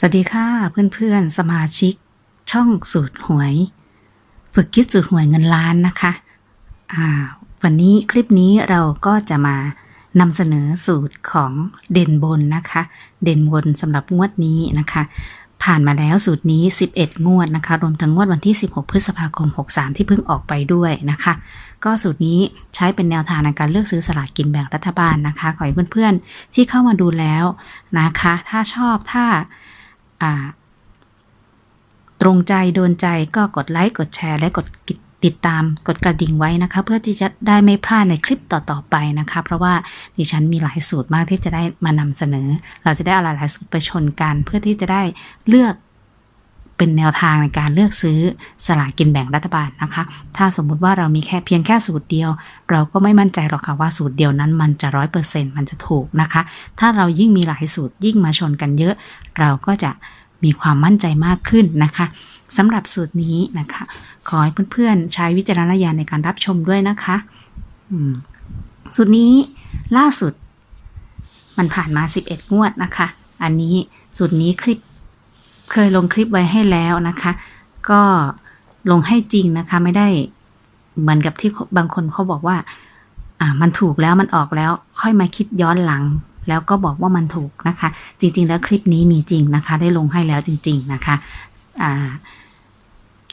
สวัสดีค่ะเพื่อนๆ สมาชิก ช่องสูตรหวย ฝึกคิดสูตรหวยเงินล้านนะคะอ่าวันนี้คลิปนี้เราก็จะมานำเสนอสูตรของเด่นบนนะคะ เด่นบนสำหรับงวดนี้นะคะ ผ่านมาแล้วสูตรนี้ 11 งวดนะคะ รวมทั้งงวดวันที่ 16 พฤษภาคม 63 ที่เพิ่งออกไปด้วยนะคะ ก็สูตรนี้ใช้เป็นแนวทางในการเลือกซื้อสลากกินแบ่งรัฐบาลนะคะ ขอให้เพื่อนๆที่เข้ามาดูแล้วนะคะ ถ้าชอบถ้า อ่า ตรงใจโดนใจก็กดไลค์กดแชร์ และกดติดตามกดกระดิ่งไว้นะคะ เพื่อที่จะได้ไม่พลาดในคลิปต่อๆไปนะคะ เพราะว่าดิฉันมีหลายสูตรมากที่จะได้มานำเสนอ เราจะได้เอาหลายๆสูตรไปชนกัน เพื่อที่จะได้เลือก เป็นแนวทางในการเลือกซื้อสลากกินแบ่งรัฐบาลนะคะ ถ้าสมมุติว่าเรามีแค่เพียงแค่สูตรเดียว เราก็ไม่มั่นใจหรอกค่ะว่าสูตรเดียวนั้นมันจะร้อยเปอร์เซ็นต์มันจะถูกนะคะ ถ้าเรายิ่งมีหลายสูตรยิ่งมาชนกันเยอะ เราก็จะมีความมั่นใจมากขึ้นนะคะสำหรับสูตรนี้นะคะ ขอให้เพื่อนๆ ใช้วิจารณญาณในการรับชมด้วยนะคะสูตรนี้ล่าสุด มันผ่านมา 11 งวดนะคะ อันนี้สูตรนี้คลิป เคยลงคลิปไว้ให้แล้วนะคะ ก็ลงให้จริงนะคะ ไม่ได้เหมือนกับที่บางคนเขาบอกว่า อ่า มันถูกแล้วมันออกแล้ว ค่อยมาคิดย้อนหลัง แล้วก็บอกว่ามันถูกนะคะ จริง ๆ แล้วคลิปนี้มีจริงนะคะ ได้ลงให้แล้วจริง ๆ นะคะ อ่า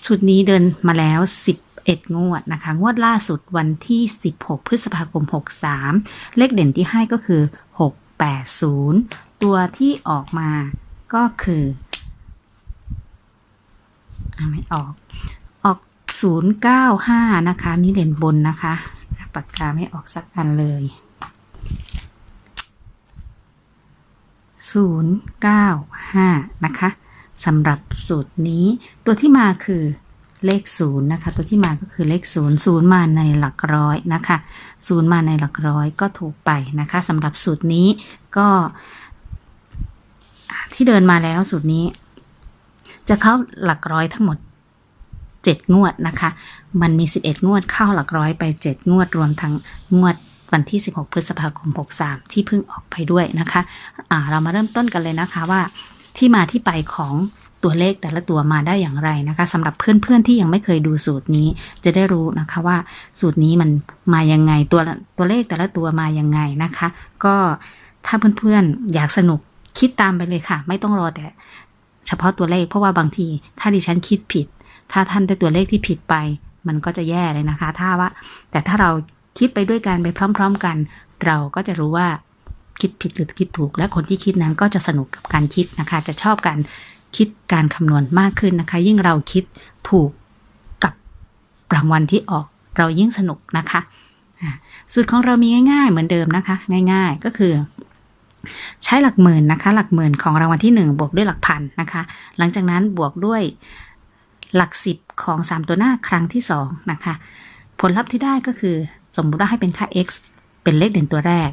ชุดนี้เดินมาแล้ว11งวดนะคะ งวดล่าสุดวันที่ 16 พฤษภาคม 63 เลขเด่นที่ให้ก็คือ 680 ตัวที่ออกมาก็คือ ไม่ออก ออก095นะคะ นี่เด่นบนนะคะปากกาไม่ออกสักอันเลย095นะคะสำหรับสูตรนี้ตัวที่มาคือเลขศูนย์นะคะ ตัวที่มาก็คือเลขศูนย์ศูนย์มาในหลักร้อยนะคะศูนย์มาในหลักร้อยก็ถูกไปนะคะสำหรับสูตรนี้ก็ที่เดินมาแล้วสูตรนี้ จะเข้าหลักร้อยทั้งหมด 7 งวดนะคะ มันมี 11 งวดเข้าหลักร้อยไป 7 งวดรวมทั้งงวดวันที่ 16 พฤษภาคม 63 ที่เพิ่งออกไปด้วยนะคะะเรามาเริ่มต้นกันเลยนะคะว่าที่มาที่ไปของตัวเลขแต่ละตัวมาได้อย่างไรนะคะสำหรับเพื่อนๆที่ยังไม่เคยดูสูตรนี้จะได้รู้นะคะว่าสูตรนี้มันมายังไงตัวตัวเลขแต่ละตัวมายังไงนะคะ ก็ถ้าเพื่อนๆอยากสนุกคิดตามไปเลยค่ะ ไม่ต้องรอแต่ เฉพาะตัวเลข เพราะว่าบางที ถ้าดิฉันคิดผิด ถ้าท่านได้ตัวเลขที่ผิดไป มันก็จะแย่เลยนะคะ ถ้าว่า แต่ถ้าเราคิดไปด้วยกันไปพร้อม ๆ กัน เราก็จะรู้ว่าคิดผิดหรือคิดถูก และคนที่คิดนั้นก็จะสนุกกับการคิดนะคะ จะชอบการคิดการคำนวณมากขึ้นนะคะ ยิ่งเราคิดถูกกับรางวัลที่ออก เรายิ่งสนุกนะคะสูตรของเรามีง่าย ๆ เหมือนเดิมนะคะ ง่าย ๆ ก็คือ ใช้หลักหมื่นนะคะ หลักหมื่นของรางวัลที่ 1 บวกด้วยหลักพันนะคะ หลังจากนั้นบวกด้วยหลักสิบของ 3 ตัวหน้าครั้งที่ 2 นะคะ ผลลัพธ์ที่ได้ก็คือสมมติว่าให้เป็นค่า x เป็นเลขเด่นตัวแรก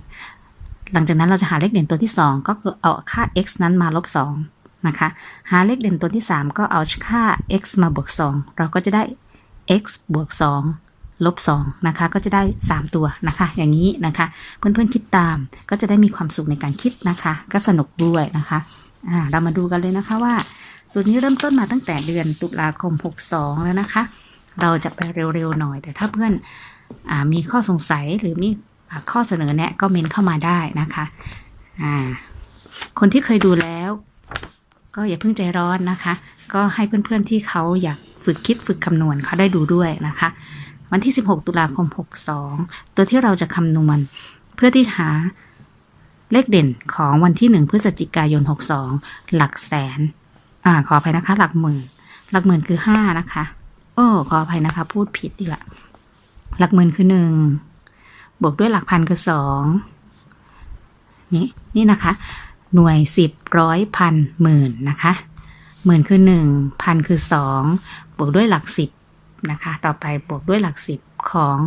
หลังจากนั้นเราจะหาเลขเด่นตัวที่ 2 ก็คือเอาค่า x นั้นมาลบ2นะคะ หาเลขเด่นตัวที่ 3 ก็เอาค่า x มาบวก 2 เราก็จะได้ x บวก 2 ลบ2นะคะก็จะได้ 3 ตัวนะคะ อย่างนี้นะคะ เพื่อนๆคิดตามก็จะได้มีความสุขในการคิดนะคะ ก็สนุกด้วยนะคะอ่าเรามาดูกันเลยนะคะว่าสูตรนี้เริ่มต้นมาตั้งแต่เดือนตุลาคม 62 แล้วนะคะ เราจะไปเร็วๆหน่อย แต่ถ้าเพื่อนอมีข้อสงสัยหรือมีข้อเสนอแนะก็เมนเข้ามาได้นะคะอ่าคนที่เคยดูแล้ว ก็อย่าเพิ่งใจร้อนนะคะ ก็ให้เพื่อนๆที่เขาอยากฝึกคิดฝึกคำนวณเขาได้ดูด้วยนะคะ วันที่ 16 ตุลาคม 62 ตัวที่เราจะคำนวณเพื่อที่หาเลขเด่นของวันที่ 1 พฤศจิกายน 62 หลักแสน อ่า ขออภัยนะคะ หลักหมื่น หลักหมื่นคือ 5 นะคะ โอ้ ขออภัยนะคะ พูดผิดดีละ หลักหมื่นคือ 1 บวกด้วยหลักพันคือ 2 นี่ นี่นะคะ หน่วยสิบร้อยพันหมื่นนะคะ หมื่นคือหนึ่งพันคือสองบวกด้วยหลักสิบ นะคะ ต่อไปบวกด้วยหลักสิบของ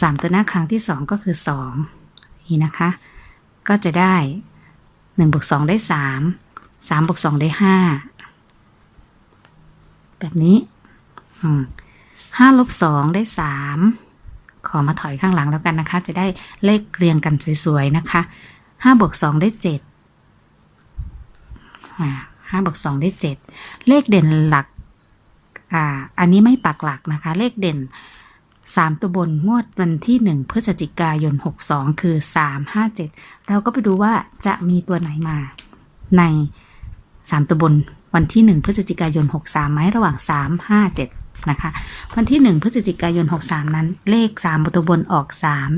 สามตัวหน้าครั้งที่สองก็คือสองนี่นะคะ ก็จะได้หนึ่งบวกสองได้สามสามบวกสองได้ห้าแบบนี้ห้าลบสองได้สามขอมาถอยข้างหลังแล้วกันนะคะ จะได้เลขเรียงกันสวยๆนะคะห้าบวกสองได้เจ็ด ห้าบวกสองได้เจ็ดเลขเด่นหลักอ่าอันนี้ไม่ปักหลักนะคะ เลขเด่นสามตัวบนงวดวันที่หนึ่งพฤศจิกายนหกสองคือสามห้าเจ็ดเราก็ไปดูว่าจะมีตัวไหนมา ในสามตัวบนวันที่หนึ่งพฤศจิกายนหกสามไหมระหว่างสามห้าเจ็ดนะคะ วันที่หนึ่งพฤศจิกายนหกสามนั้น เลขสามตัวบนออกสาม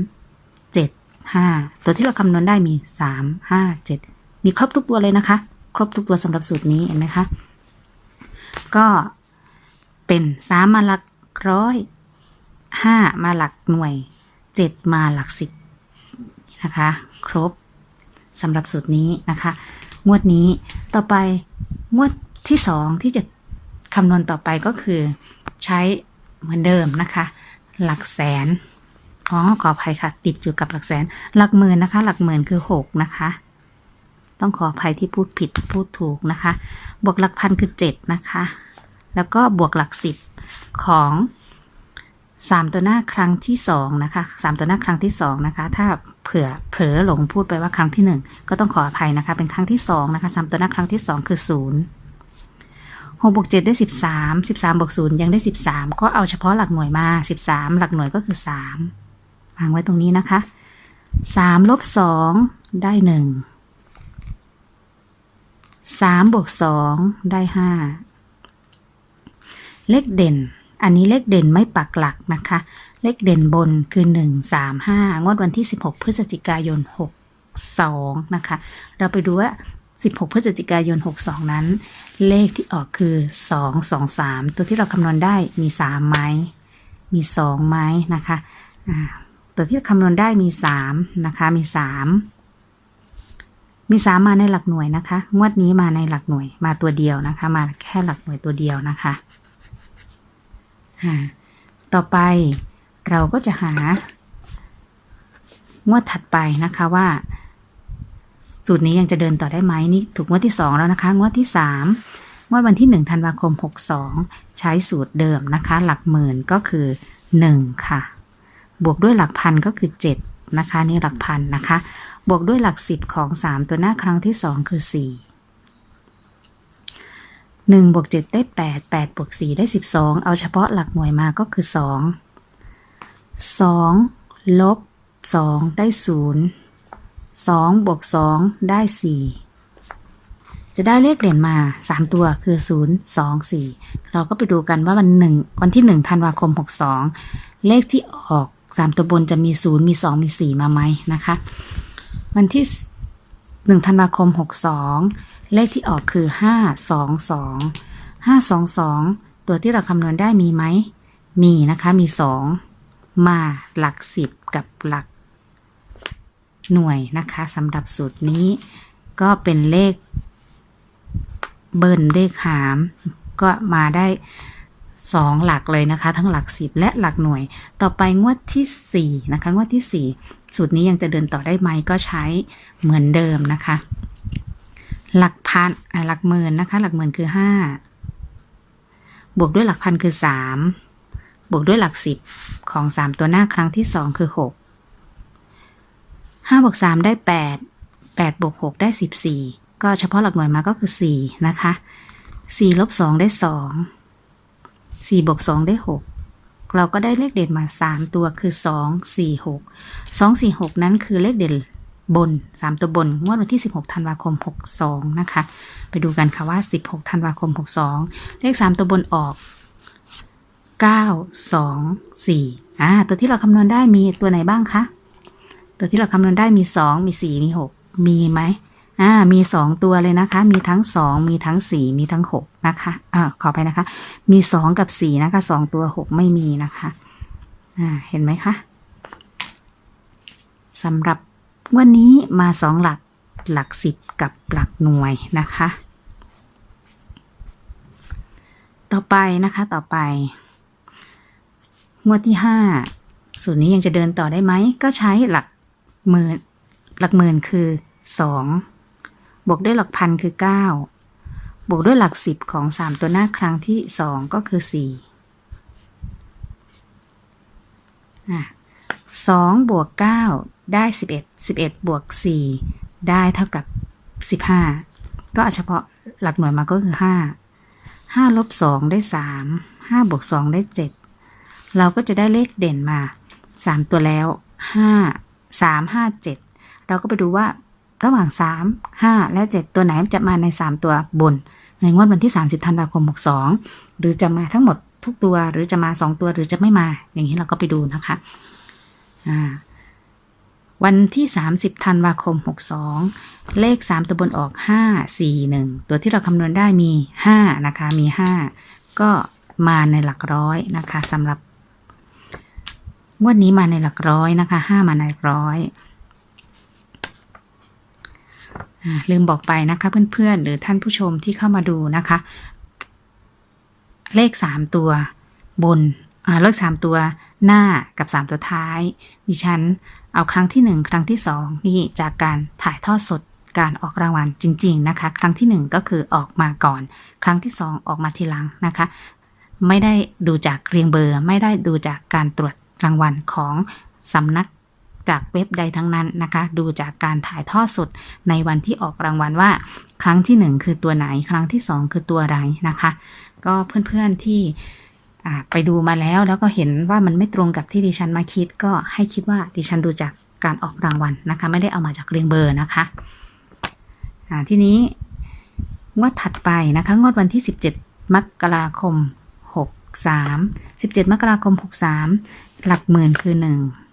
เจ็ดห้าตัวที่เราคำนวณได้มีสามห้าเจ็ดมีครบทุกตัวเลยนะคะ ครบทุกตัวสำหรับสูตรนี้เห็นไหมคะ ก็เป็นสามมาหลักร้อยห้ามาหลักหน่วยเจ็ดมาหลักสิบนะคะ ครบสำหรับสูตรนี้นะคะ งวดนี้ต่อไปงวดที่สองที่จะคำนวณต่อไปก็คือใช้เหมือนเดิมนะคะ หลักแสนอ๋อขออภัยค่ะ ติดอยู่กับหลักแสน หลักหมื่นนะคะ หลักหมื่นคือหกนะคะ ต้องขออภัยที่พูดผิดพูดถูกนะคะ บวกหลักพันคือเจ็ดนะคะ แล้วก็บวกหลักสิบของสามตัวหน้าครั้งที่สองนะคะสามตัวหน้าครั้งที่สองนะคะ ถ้าเผื่อเผลอหลงพูดไปว่าครั้งที่หนึ่งก็ต้องขออภัยนะคะ เป็นครั้งที่สองนะคะสามตัวหน้าครั้งที่สองคือศูนย์หกบวกเจ็ดได้สิบสามสิบสามบวกศูนย์ยังได้สิบสามก็เอาเฉพาะหลักหน่วยมาสิบสามหลักหน่วยก็คือสามวางไว้ตรงนี้นะคะสามลบสองได้หนึ่ง สามบวกสองได้ห้าเลขเด่น อันนี้เลขเด่นไม่ปักหลักนะคะ เลขเด่นบนคือหนึ่งสามห้างวดวันที่สิบหกพฤศจิกายนหกสองนะคะ เราไปดูว่าสิบหกพฤศจิกายนหกสองนั้น เลขที่ออกคือสองสองสามตัวที่เราคำนวณได้มีสามไม้มีสองไม้นะคะตัวที่คำนวณได้มีสามนะคะมีสาม มีสามมาในหลักหน่วยนะคะ งวดนี้มาในหลักหน่วยมาตัวเดียวนะคะ มาแค่หลักหน่วยตัวเดียวนะคะต่อไปเราก็จะหางวดถัดไปนะคะว่า สูตรนี้ยังจะเดินต่อได้ไหมนี่ถูกงวดที่สองแล้วนะคะงวดที่สามงวดวันที่หนึ่งธันวาคมหกสองใช้สูตรเดิมนะคะ หลักหมื่นก็คือหนึ่งค่ะ บวกด้วยหลักพันก็คือเจ็ดนะคะ นี่หลักพันนะคะ บวกด้วยหลักสิบของสามตัวหน้าครั้งที่สองคือสี่หนึ่งบวกเจ็ดได้แปดแปดบวกสี่ได้สิบสองเอาเฉพาะหลักหน่วยมาก็คือสองสองลบสองได้ศูนย์สองบวกสองได้สี่จะได้เลขเด่นมาสามตัวคือศูนย์สองสี่เราก็ไปดูกันว่าวันหนึ่งวันที่หนึ่งธันวาคมหกสองเลขที่ออกสามตัวบนจะมีศูนย์มีสองมีสี่มาไหมนะคะ วันที่หนึ่งธันวาคมหกสองเลขที่ออกคือห้าสองสองห้าสองสองตัวที่เราคำนวณได้มีไหม มีนะคะมีสองมาหลักสิบกับหลักหน่วยนะคะสำหรับสูตรนี้ก็เป็นเลข เบิ้ลเลขหาม ก็มาได้สองหลักเลยนะคะ ทั้งหลักสิบและหลักหน่วย ต่อไปงวดที่สี่นะคะ งวดที่สี่ สูตรนี้ยังจะเดินต่อได้ไหมก็ใช้เหมือนเดิมนะคะ หลักพันอะหลักหมื่นนะคะ หลักหมื่นคือห้าบวกด้วยหลักพันคือสามบวกด้วยหลักสิบของสามตัวหน้าครั้งที่สองคือหกห้าบวกสามได้แปดแปดบวกหกได้สิบสี่ก็เฉพาะหลักหน่วยมาก็คือสี่นะคะสี่ลบสองได้สองสี่บวกสองได้หก เราก็ได้เลขเด่นมาสามตัวคือสองสี่หกสองสี่หกนั้นคือเลขเด่นบนสามตัวบน งวดวันที่สิบหกธันวาคมหกสองนะคะ ไปดูกันค่ะว่าสิบหกธันวาคมหกสองเลขสามตัวบนออกเก้าสองสี่อ่าตัวที่เราคำนวณได้มีตัวไหนบ้างคะ ตัวที่เราคำนวณได้มีสองมีสี่มีหกมีไหม อ่ามีสองตัวเลยนะคะ มีทั้งสองมีทั้งสี่มีทั้งหกนะคะอ่าขอไปนะคะ มีสองกับสี่นะคะสองตัวหกไม่มีนะคะอ่าเห็นไหมคะสำหรับวันนี้มาสองหลักหลักสิบกับหลักหน่วยนะคะ ต่อไปนะคะต่อไป งวดที่ห้าสูตรนี้ยังจะเดินต่อได้ไหม ก็ใช้หลักหมื่นหลักหมื่นคือสอง บวกด้วยหลักพันคือเก้าบวกด้วยหลักสิบของสามตัวหน้าครั้งที่สองก็คือสี่สองบวกเก้าได้สิบเอ็ดสิบเอ็ดบวกสี่ได้เท่ากับสิบห้าก็เอาเฉพาะหลักหน่วยมาก็คือห้าห้าลบสองได้สามห้าบวกสองได้เจ็ดเราก็จะได้เลขเด่นมาสามตัวแล้วห้าสามห้าเจ็ดเราก็ไปดูว่า ระหว่างสามห้าและเจ็ดตัวไหนจะมาในสามตัวบน ในงวดวันที่ 30ธันวาคม 62 หรือจะมาทั้งหมดทุกตัวหรือจะมา 2 ตัวหรือจะไม่มา อย่างนี้เราก็ไปดูนะคะอ่าวันที่ 30ธันวาคม 62 เลข 3 ตัวบนออก 5 4 1 ตัวที่เราคำนวณได้มี 5 นะคะ มี 5 ก็มาในหลักร้อยนะคะสำหรับงวดนี้มาในหลักร้อยนะคะ 5 มาในหลักร้อย อ่า ลืมบอกไปนะคะเพื่อนๆ หรือท่านผู้ชมที่เข้ามาดูนะคะ เลขสามตัวบนเลขสามตัวหน้ากับสามตัวท้าย ดิฉันเอาครั้งที่หนึ่งครั้งที่สองนี่จากการถ่ายทอดสดการออกรางวัลจริง ๆ นะคะ ครั้งที่หนึ่งก็คือออกมาก่อน ครั้งที่สองออกมาทีหลังนะคะ ไม่ได้ดูจากเรียงเบอร์ ไม่ได้ดูจากการตรวจรางวัลของสำนัก จากเว็บใดทั้งนั้นนะคะ ดูจากการถ่ายทอดสดในวันที่ออกรางวัลว่า ครั้งที่หนึ่งคือตัวไหนครั้งที่สองคือตัวอะไรนะคะ ก็เพื่อนๆที่ไปดูมาแล้วแล้วก็เห็นว่ามันไม่ตรงกับที่ดิฉันมาคิด ก็ให้คิดว่าดิฉันดูจากการออกรางวัลนะคะ ไม่ได้เอามาจากเรียงเบอร์นะคะทีนี้งวดถัดไปนะคะ งวดวันที่ 17 มกราคม 63 17 มกราคม 63 หลักหมื่นคือ 1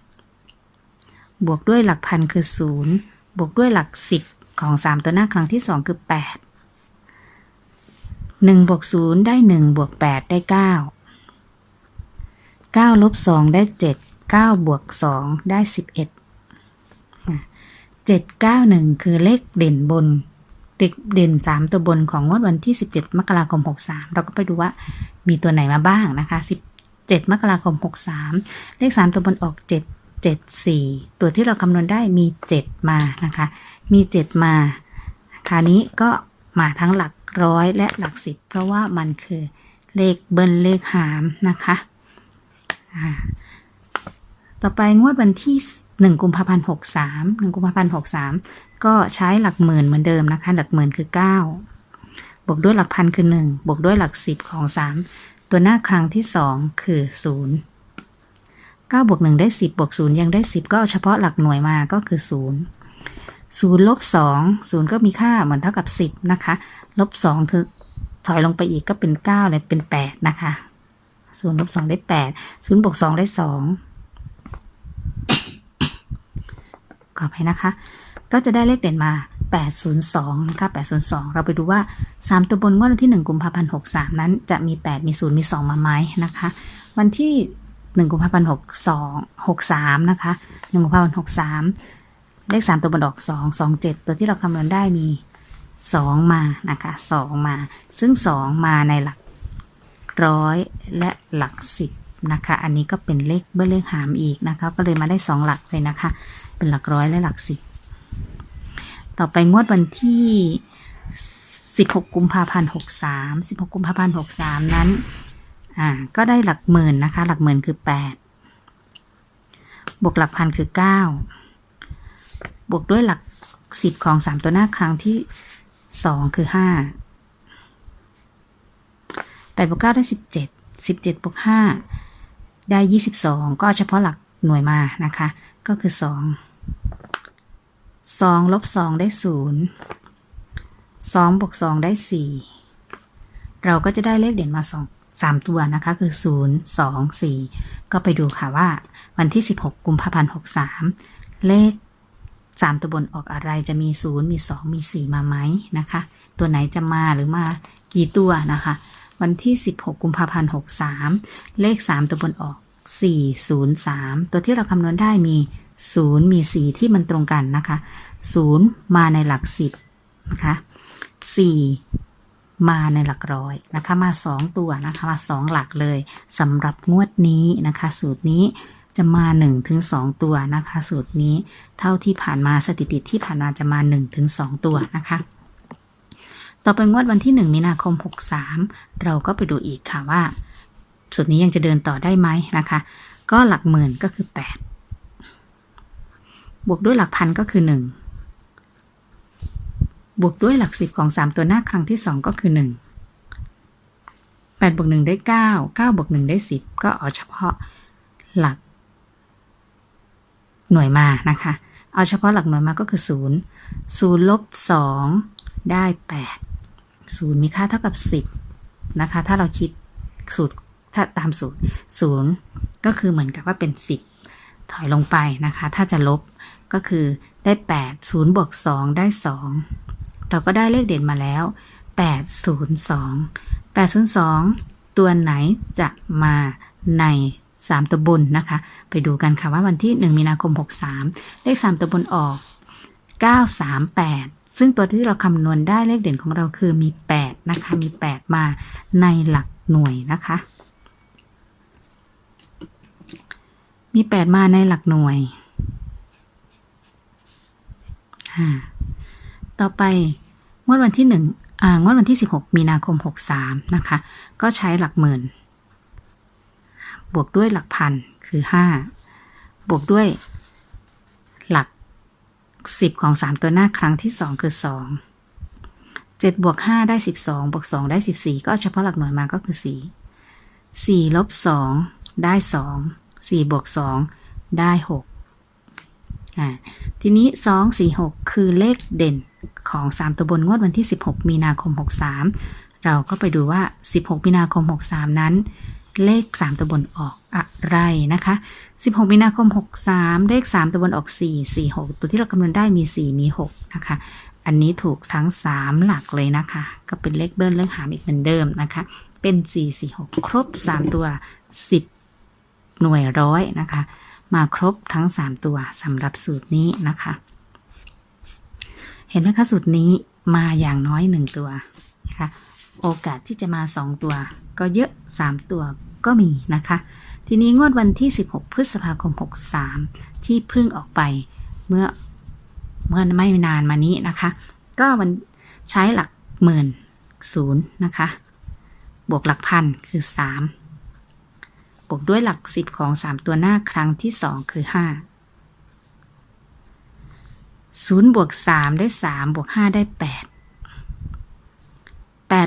บวกด้วยหลักพันคือ 0 บวกด้วยหลัก 10 ของ 3 ตัวหน้าครั้งที่ 2 คือ 8 1บวก0ได้ 1 บวก 8 ได้ 9 9ลบ2ได้ 7 9 บวก 2 ได้ 11 7 9 1 คือเลขเด่นบนเด็กเด่น 3 ตัวบนของงวดวันที่ 17 มกราคม 63 เราก็ไปดูว่ามีตัวไหนมาบ้างนะคะ 17 มกราคม 63 เลข 3 ตัวบนออก 7 7 4 ตัวที่เราคำนวณได้มี 7 มานะคะ มี 7 มาคราวนี้ก็มาทั้งหลักร้อยและหลักสิบเพราะว่ามันคือเลขเบิ้ลเลขหามนะคะต่อไปงวดวันที่ 1 กุมภาพันธ์63 1กุมภาพันธ์63 ก็ใช้หลักหมื่นเหมือนเดิมนะคะ หลักหมื่นคือ 9 บวกด้วยหลักพันคือ 1 บวกด้วยหลักสิบของ 3 ตัวหน้าครั้งที่ 2 คือ 0 9บวก1ได้ 10บวก0ยังได้ 10 ก็เอาเฉพาะหลักหน่วยมาก็คือ 0 0ลบ2 0 ก็มีค่าเหมือนเท่ากับ 10 นะคะลบ2คือถอยลงไปอีกก็เป็น9เลยเป็น 8 นะคะ0ลบ2ได้ 8 0บวก2ได้2ขออภัยนะคะ ก็จะได้เลขเด่นมา 802 นะคะ 802 เราไปดูว่า 3 ตัวบนงวดวันที่ 1 กุมภาพันธ์ 63 นั้นจะมี 8 มี 0 มี 2 มาไหมนะคะ วันที่ 1กุมภาพันธ์62 63 นะคะ1กุมภาพันธ์63 เลข 3 ตัวบนออก 2 2 7 ตัวที่เราคำนวณได้มี 2 มานะคะ 2 มา ซึ่ง 2 มาในหลักร้อยและหลัก 10 นะคะ อันนี้ก็เป็นเลขเบิ้ลเลขหามอีกนะคะ ก็เลยมาได้ 2 หลักเลยนะคะ เป็นหลักร้อยและหลักสิบต่อไปงวดวันที่16 กุมภาพันธ์ 63 16 กุมภาพันธ์ 63 นั้น อ่า ก็ได้หลักหมื่นนะคะ หลักหมื่นคือ8บวกหลักพันคือ9บวกด้วยหลัก10ของ3ตัวหน้าครั้งที่2คือ5 8บวก9ได้17 17บเจ็ดบวก5ได้22ก็เฉพาะหลักหน่วยมานะคะ ก็คือ2 2ลบ2ได้0 2บวก2ได้4เราก็จะได้เลขเด่นมา2 3 ตัวนะคะคือ 0 2 4 ก็ไปดูค่ะว่าวันที่ 16 กุมภาพันธ์ 63 เลข 3 ตัวบนออกอะไรจะมี 0 มี 2 มี 4 มาไหมนะคะ ตัวไหนจะมาหรือมากี่ตัวนะคะ วันที่ 16 กุมภาพันธ์ 63 เลข 3 ตัวบนออก 403 ตัวที่เราคำนวณได้มี 0 มี 4 ที่มันตรงกันนะคะ 0 มาในหลัก 10นะคะ4 มาในหลักร้อยนะคะมา 2 ตัวนะคะมา 2 หลักเลยสำหรับงวดนี้นะคะ สูตรนี้จะมา1ถึง2ตัวนะคะ สูตรนี้เท่าที่ผ่านมาสถิติที่ผ่านมาจะมา1ถึง2ตัวนะคะต่อไปงวดวันที่ 1 มีนาคม 63 เราก็ไปดูอีกค่ะว่า สูตรนี้ยังจะเดินต่อได้ไหมนะคะ ก็หลักหมื่นก็คือ 8 บวกด้วยหลักพันก็คือ 1 บวกด้วยหลักสิบของ 3 ตัวหน้าครั้งที่ 2 ก็คือ 1 8บวก1ได้ 9 9บวก1ได้ 10 ก็เอาเฉพาะหลัก หน่วยมานะคะ เอาเฉพาะหลักหน่วยมาก็คือ 0 0ลบ2ได้ 8 0 มีค่าเท่ากับ 10 นะคะ ถ้าเราคิดสูตรถ้าตามสูตร 0 ก็คือเหมือนกับว่าเป็น 10 ถอยลงไปนะคะ ถ้าจะลบ ก็คือได้ 8 0บวก2ได้ 2 เราก็ได้เลขเด่นมาแล้ว 802 802 ตัวไหนจะมาใน 3 ตัวบนนะคะ ไปดูกันค่ะว่าวันที่ 1 มีนาคม 63 เลข 3 ตัวบนออก 938 ซึ่งตัวที่เราคำนวณได้เลขเด่นของเราคือมี 8 นะคะ มี 8 มาในหลักหน่วยนะคะ มี 8 มาในหลักหน่วย ต่อไปงวดวันที่1อ่างวดวันที่ 16 มีนาคม 63 นะคะ ก็ใช้หลักหมื่น บวกด้วยหลักพันคือ 5 บวกด้วยหลัก 10 ของ 3 ตัวหน้าครั้งที่ 2 คือ 2 7 บวก 5 ได้ 12 บวก 2 ได้ 14 ก็เอาเฉพาะหลักหน่วยมาก็คือ 4 4 ลบ 2 ได้ 2 4 บวก 2 ได้ 6 ทีนี้ 2 4 6 คือเลขเด่นของ 3 ตัวบนงวดวันที่ 16 มีนาคม 63 เราก็ไปดูว่า 16 มีนาคม 63 นั้น เลข 3 ตัวบนออกอะไรนะคะ 16 มีนาคม 63 เลข 3 ตัวบนออก 4 4 6 ตัวที่เราคำนวณได้มี 4 มี 6 นะคะ อันนี้ถูกทั้ง 3 หลักเลยนะคะ ก็เป็นเลขเบิ้ลเลขหามอีกเหมือนเดิมนะคะ เป็น 4 4 6 ครบ 3 ตัว 10 หน่วยร้อยนะคะ มาครบทั้ง 3 ตัวสำหรับสูตรนี้นะคะ เห็นไหมคะสูตรนี้มาอย่างน้อย 1 ตัวนะคะโอกาสที่จะมา 2 ตัว ก็เยอะ 3 ตัวก็มีนะคะ ทีนี้งวดวันที่ 16 พฤษภาคม 63 ที่เพิ่งออกไปเมื่อเมื่อไม่นานมานี้นะคะ ก็มันใช้หลักหมื่นศูนย์นะคะ บวกหลักพันคือ 3 วกด้วยหลัก 10 ของ 3 ตัวหน้าครั้งที่ 2 คือ 5 0บวก3ได้ 3 บวก 5 ได้ 8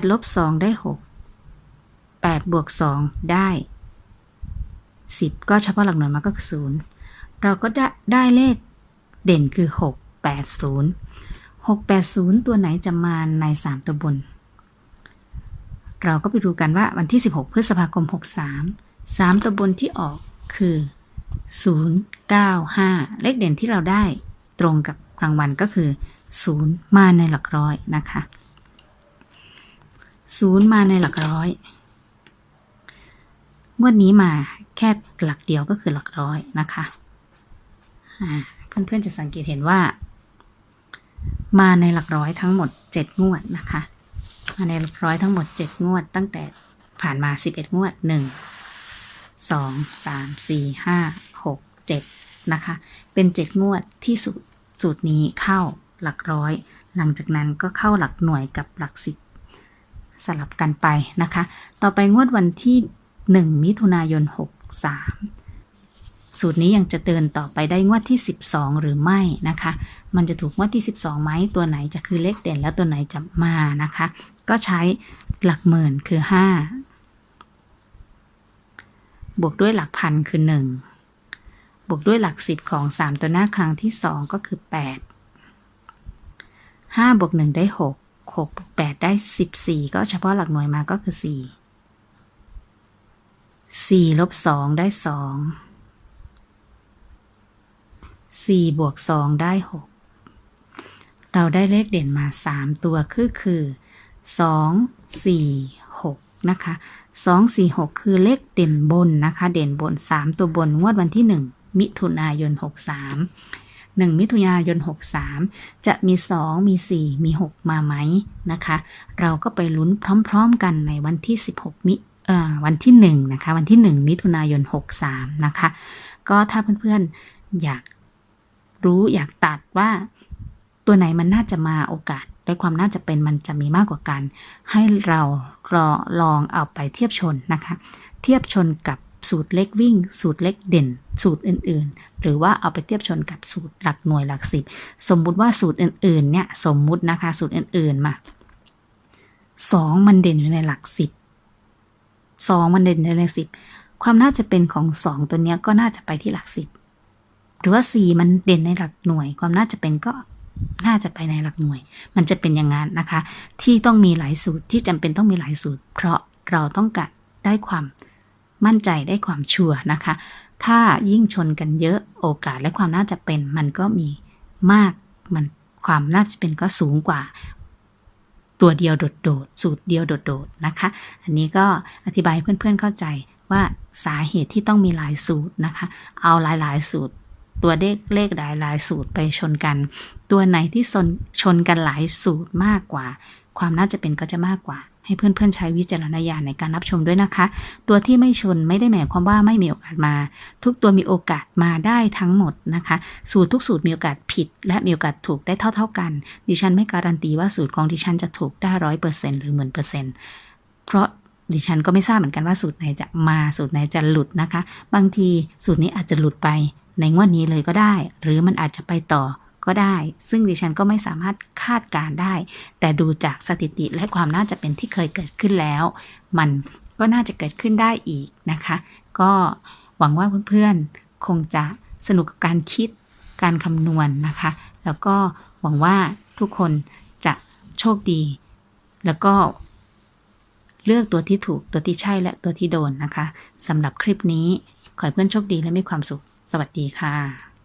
8ลบ2ได้ 6 8 บวก 2 ได้ 10 ก็เฉพาะหลักหน่วยมาก็คือ 0 เราก็ได้ได้เลขเด่นคือ 6 8 0 6 8 0 ตัวไหนจะมาใน 3 ตัวบน เราก็ไปดูกันว่าวันที่ 16 พฤษภาคม 63 3ตัวบนที่ออกคือ 0 9 5 เลขเด่นที่เราได้ตรงกับรางวัลก็คือ 0 มาในหลักร้อยนะคะ 0 มาในหลักร้อยงวดนี้มาแค่หลักเดียวก็คือหลักร้อยนะคะอ่าเพื่อนๆจะสังเกตเห็นว่า มาในหลักร้อยทั้งหมด 7 งวดนะคะ มาในหลักร้อยทั้งหมด 7 งวดตั้งแต่ผ่านมา 11 งวด 1 2 3 4 5 6 7นะคะ เป็น7งวดที่สูตรสูตรนี้เข้าหลักร้อย หลังจากนั้นก็เข้าหลักหน่วยกับหลักสิบสลับกันไปนะคะ ต่อไปงวดวันที่ 1 มิถุนายน 63 สูตรนี้ยังจะเดินต่อไปได้งวดที่ 12 หรือไม่นะคะ มันจะถูกงวดที่ 12ไหมตัวไหนจะคือเลขเด่นแล้วตัวไหนจะมานะคะ ก็ใช้หลักหมื่นคือ 5 บวกด้วยหลักพันคือ 1 บวกด้วยหลัก 10 ของ 3 ตัวหน้าครั้งที่ 2 ก็คือ 8 5บวก1ได้ 6 6บวก8ได้ 14 ก็เฉพาะหลักหน่วยมาก็คือ 4 4ลบ2ได้ 2 4บวก2ได้ 6 เราได้เลขเด่นมา 3 ตัวคือคือ 2 4 6 นะคะ 2 4 6คือเลขเด่นบนนะคะ เด่นบน3ตัวบนงวดวันที่1มิถุนายน63 1มิถุนายน63จะมี2มี4มี6มาไหมนะคะ เราก็ไปลุ้นพร้อมๆกันในวันที่16มิเอ่อวันที่1นะคะ วันที่1มิถุนายน63นะคะ ก็ถ้าเพื่อนๆอยากรู้อยากตัดว่าตัวไหนมันน่าจะมาโอกาส และความน่าจะเป็นมันจะมีมากกว่ากัน ให้เรารอลองเอาไปเทียบชนนะคะ เทียบชนกับสูตรเล็กวิ่ง สูตรเล็กเด่น สูตรอื่นๆ หรือว่าเอาไปเทียบชนกับสูตรหลักหน่วยหลักสิบสมมุติว่าสูตรอื่นๆเนี่ยสมมุตินะคะสูตรอื่นๆมาสองมันเด่นอยู่ในหลักสิบสองมันเด่นในหลักสิบความน่าจะเป็นของสองตัวเนี้ยก็น่าจะไปที่หลักสิบหรือว่าสี่มันเด่นในหลักหน่วย ความน่าจะเป็นก็ น่าจะไปในหลักหน่วย มันจะเป็นอย่างนั้นนะคะ ที่ต้องมีหลายสูตรที่จำเป็นต้องมีหลายสูตร เพราะเราต้องการได้ความมั่นใจได้ความชัวร์นะคะ ถ้ายิ่งชนกันเยอะโอกาสและความน่าจะเป็น มันก็มีมากมันความน่าจะเป็นก็สูงกว่าตัวเดียวโดดๆสูตรเดียวโดดๆนะคะ อันนี้ก็อธิบายให้เพื่อนๆเข้าใจว่าสาเหตุที่ต้องมีหลายสูตรนะคะ เอาหลายๆสูตร ตัวเลขเลขหลายๆสูตรไปชนกัน ตัวไหนที่ชนชนกันหลายสูตรมากกว่า ความน่าจะเป็นก็จะมากกว่า ให้เพื่อนๆใช้วิจารณญาณในการรับชมด้วยนะคะ ตัวที่ไม่ชนไม่ได้หมายความว่าไม่มีโอกาสมา ทุกตัวมีโอกาสมาได้ทั้งหมดนะคะ สูตรทุกสูตรมีโอกาสผิด และมีโอกาสถูกได้เท่า ๆกัน ดิฉันไม่การันตีว่าสูตรของดิฉันจะถูกได้ร้อยเปอร์เซ็นต์หรือหมื่นเปอร์เซ็นต์เพราะดิฉันก็ไม่ทราบเหมือนกันว่าสูตรไหนจะมาสูตรไหนจะหลุดนะคะ บางทีสูตรนี้อาจจะหลุดไป ในงวดนี้เลยก็ได้ หรือมันอาจจะไปต่อก็ได้ ซึ่งดิฉันก็ไม่สามารถคาดการได้ แต่ดูจากสถิติและความน่าจะเป็นที่เคยเกิดขึ้นแล้ว มันก็น่าจะเกิดขึ้นได้อีกนะคะ ก็หวังว่าเพื่อนๆ คงจะสนุกกับการคิดการคำนวณนะคะ แล้วก็หวังว่าทุกคนจะโชคดี แล้วก็เลือกตัวที่ถูกตัวที่ใช่และตัวที่โดนนะคะสำหรับคลิปนี้ ขอให้เพื่อนโชคดีและมีความสุข สวัสดีค่ะ